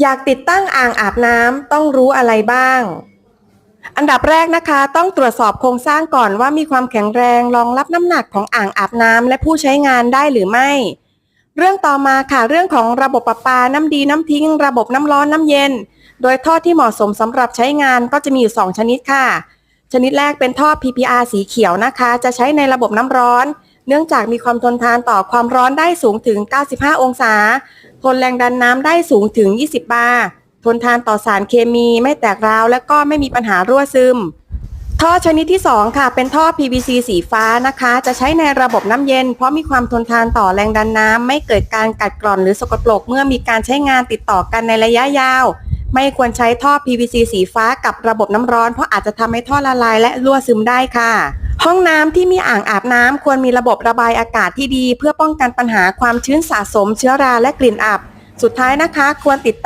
อยากติดตั้งอ่างอาบน้ำต้องรู้อะไรบ้าง อันดับแรกนะคะ ต้องตรวจสอบโครงสร้างก่อนว่ามีความแข็งแรงรองรับน้ำหนักของอ่างอาบน้ำและผู้ใช้งานได้หรือไม่ เรื่องต่อมาค่ะเรื่องของระบบประปาน้ำดีน้ำทิ้ง ระบบน้ำร้อนน้ำเย็น โดยท่อที่เหมาะสมสำหรับใช้งานก็จะมีอยู่ 2 ชนิดค่ะ ชนิดแรกเป็นท่อ PPR สีเขียวนะคะ จะใช้ในระบบน้ำร้อน เนื่องจากมีความทนทานต่อความร้อนได้สูงถึง 95 องศา ทนแรงดันน้ำได้สูงถึง 20 บาร์ทนทานต่อสารเคมีไม่แตกราว และก็ไม่มีปัญหารั่วซึม ท่อชนิดที่ 2 ค่ะ เป็นท่อ PVC สีฟ้านะคะ จะใช้ในระบบน้ำเย็น เพราะมีความทนทานต่อแรงดันน้ำไม่เกิดการกัดกร่อนหรือสกปรกเมื่อมีการใช้งานติดต่อกันในระยะยาว ไม่ควรใช้ท่อ PVC สีฟ้ากับระบบน้ำร้อน เพราะอาจจะทำให้ท่อละลายและรั่วซึมได้ค่ะ ห้องน้ำที่มีอ่างอาบน้ำควรมีระบบระบายอากาศที่ดี เพื่อป้องกันปัญหาความชื้นสะสมเชื้อราและกลิ่นอับ สุดท้ายนะคะ ควรติด